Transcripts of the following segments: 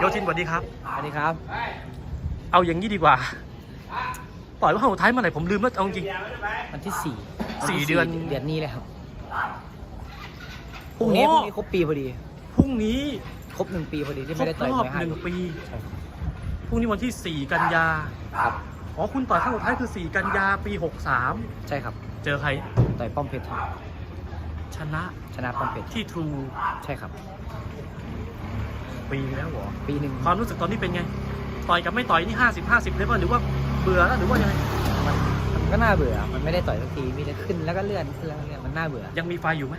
โยทินสวัสดีครับ สวัสดีครับ เอาอย่างนี้ดีกว่าต่อยว่าครั้งสุดท้ายเมื่อไหร่ผมลืมแล้วเอาจริง วันที่สี่สี่วัที่เดือน เดือนนี้เลยครับพรุ่งนี้โอ้พรุ่งนี้ครบปีพอดีพรุ่งนี้ครบหนึ่งปีพอดีที่ครไม่บได้ต่อยรอบมวยห้าหนึ่งยกปีใช่ครับพรุ่งนี้วันที่4กันยาครับอ๋อคุณต่อยครั้งสุดท้ายคือ4กันยาปีใช่ครับ63เจอใครต่อยป้อมเพชรครับชนะชนะป้อมเพชรที่ทรูใช่ครับ ปีแล้วเหรอปีหนึ่งความรู้สึกตอนนี้เป็นไง ต่อยกับไม่ต่อยนี่50 50เลยป่ะหรือว่าเบื่อแล้วหรือว่ายังไงมันมันก็น่าเบื่อ มันไม่ได้ต่อยสักที มีแต่ขึ้นแล้วก็เลื่อนขึ้นแล้วก็เลื่อน มันน่าเบื่อ ยังมีไฟอยู่ไหม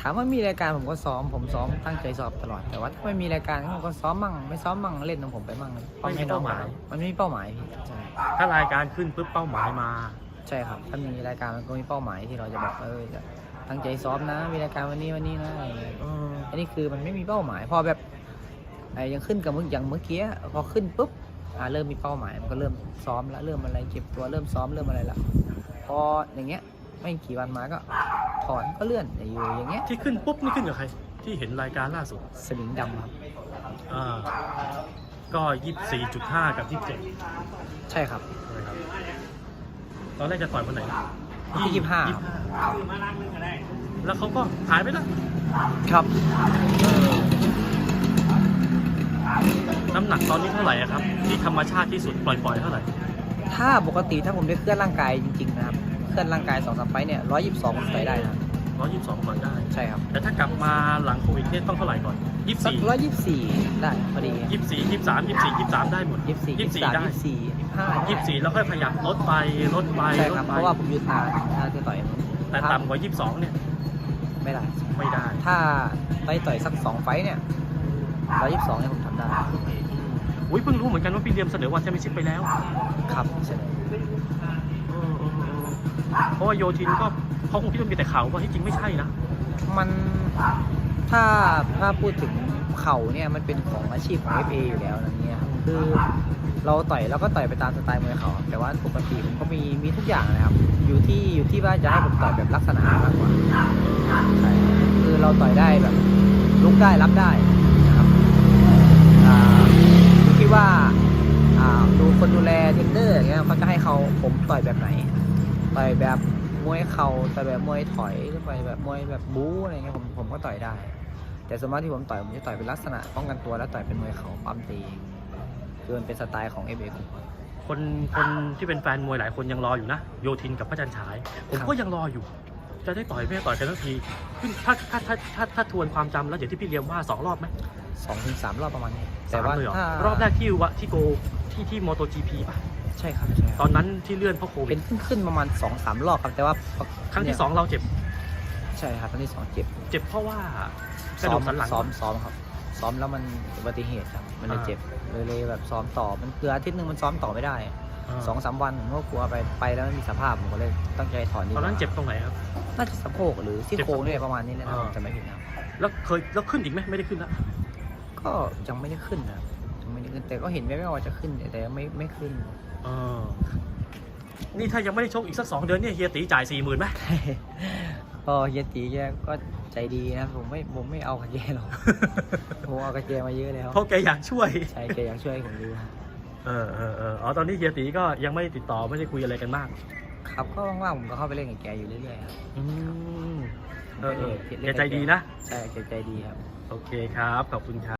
ถามว่ามีรายการผมก็ซ้อม ผมซ้อมตั้งใจสอบตลอด แต่ว่าถ้าไม่มีรายการผมก็ซ้อมมั่ง ไม่ซ้อมมั่ง เล่นของผมไปมั่งพร้อให้น้องมันไม่มีเป้าหมายพี่ใช่ถ้ารายการขึ้นปุ๊บเป้าหมายมา ใช่ครับ ถ้ามีรายการมันก็มีเป้าหมายที่เราจะแบบเออจะ ตั้งใจซ้อมนะมีรายการวันนี้วันนี้นะอะไรอย่างเงี้ยเอออันนี้คือมันไม่มีเป้าหมาย พอแบบไอ้ยังขึ้นกับมึงอย่างเมื่อกี้พอขึ้นปุ๊บอ่าเริ่มมีเป้าหมายมันก็เริ่มซ้อมแล้วเริ่มอะไรเก็บตัวเริ่มซ้อมเริ่มอะไรละพออย่างเงี้ยไม่กี่วันมาก็ถอนก็เลื่อนอยู่อย่างเงี้ยที่ขึ้นปุ๊บนี่ขึ้นกับใคร ที่เห็นรายการล่าสุดสลิงดำครับอ่าก็24.5กับ27ใช่ครับนะครับตอนแรกจะต่อยวันไหน วันที่25ยี่สิบห้าแล้วเขาก็หายไปแล้วครับน้ำหนักตอนนี้เท่าไหร่อะครับ ที่ธรรมชาติที่สุดปล่อยๆเท่าไหร่ถ้าปกติถ้าผมได้เคลื่อนร่างกายจริงๆนะครับ เคลื่อนร่างกายสองสามไฟต์เนี่ยร้อยยี่สิบสองผมต่อยได้นะครับ 122ก่อนได้ ใช่ครับแต่ถ้ากลับมาหลังโควิดเนี่ยต้องเท่าไหร่ก่อนสัก24ร้อยยี่สิบสี่ได้พอดี24 23 24 23ได้หมดยี่สิบสี่ยี่สิบสาม24ได้ยี่สิบสี่ยี่สิบห้า24แล้วค่อยขยับลดไปลดไปใช่ลคดรับไปเพราะว่าผมหยุดนานถ้าจะต่อยแต่ต่ำกว่า22เนี่ยไม่ได้ ไม่ได้ถ้าไปต่อยสักสองไฟต์เนี่ยร้อยยี่สิบสองเนี่ยผมทำได้อุ้ยเพิ่งรู้เหมือนกันว่าพี่เลียมเสนอวันแชมเปี้ยนชิพไปแล้วครับใช่เออเออเออเพราะว่าโยทินก็ เขาคงคิดว่ามีแต่เขาว่าที่จริงไม่ใช่นะมันถ้าถ้าพูดถึงเข่าเนี่ยมันเป็นของอาชีพของ FA อยู่แล้วนะเนี่ยครับคือเราต่อยเราก็ต่อยไปตามสไตล์มวยเขาแต่ว่าปกติผมก็มีมีทุกอย่างนะครับ อยู่ที่อยู่ที่ว่าจะให้ผมต่อยแบบลักษณะมากกว่าใช่คือเราต่อยได้แบบลุกได้รับได้นะครับอ่าอยู่ที่ว่าอ่าดูคนดูแลเทรนเนอร์อย่างเงี้ยเขาจะให้เขาผมต่อยแบบไหนต่อยแบบ มวยเข่าต่อยแบบมวยถอยหรือต่อยแบบมวยแบบบู๊อะไรเงี้ยผมผมก็ต่อยได้ แต่ส่วนมากที่ผมต่อยผมจะต่อยเป็นลักษณะป้องกันตัวแล้วต่อยเป็นมวยเข่าปั๊มตีคือมันเป็นสไตล์ของเอฟเอคนคนที่เป็นแฟนมวยหลายคนยังรออยู่นะโยทินกับพระจันทร์ฉาย ผมก็ยังรออยู่ จะได้ต่อยไม่ได้ต่อยกันสักทีขึ้นถ้าถ้าถ้าถ้าถ้าทวนความจำแล้วเดี๋ยวที่พี่เลียมว่าสองรอบไหมสองถึงสามรอบประมาณนี้แต่ว่าสมเลยเหรอถ้ารอบแรกที่วะที่โกที่ที่มอโตจีพีป่ะ ใช่ครับใช่คตรับอนนั้นที่เลื่อนเพราะโควิเป็ดนขึ้นขึ้นประมาณสองสามรอบครับแต่ว่าครั้งที่สองเราเจ็บใช่ครับครั้งที่สองเจ็บเจ็บเพราะว่ากระซ้อดูมกสันหลัง ซ้อมซ้อมครับ ซ้อมแล้วมันอุบัติเหตุครับ มันเลยอ่า เจ็บเลยเลยแบบซ้อมต่อมันคืออาทิตย์หนึ่งมันซ้อมต่อไม่ได้าสองสามวันผมก็กลัวไปไปแล้วไม่มีสภาพผมก็เลยตั้งใจถอนดีกตอนว่านั้นเจ็บตรงไหนครับ น่าจะสะโพกหรือซี่เจ็บโครงสะโพกเนี่ยประมาณนี้เลยนะอ่า ผมจะไม่ผิดนะครับ แล้วเคยแล้วขึ้นอีกไหมไม่ได้ขึ้นแล้วก็ยังไม่ได้ขึ้นนะยังไม่ได้ขึ้นแต่ก็เห็นแว่วๆว่าจะขึ้นแต่ยังไม่ไม่ขึ้นเออนี่ถ้ายังไม่ได้ชกอีกสักสองเดือนเนี่ยเฮียตีจ่ายสี่หมื่นไหมพอเฮียตีแกก็ใจดีนะผมไม่ผมไม่เอากับแกหรอก ผมเอากับแกมาเยอะแล้วเพราะแกอยากช่วย ใช่แกอยากช่วยให้ผมดูครับเออเออเอออ๋อตอนนี้เฮียตีก็ยังไม่ได้ติดต่อไม่ได้คุยอะไรกันมาก ครับก็ว่างๆผมก็เข้าไปเล่นกับแกอยู่เรื่อยๆครับอืมเออเออล่นแกใจดีนะ ใช่แกใจดีครับ โอเคครับ ขอบคุณครับ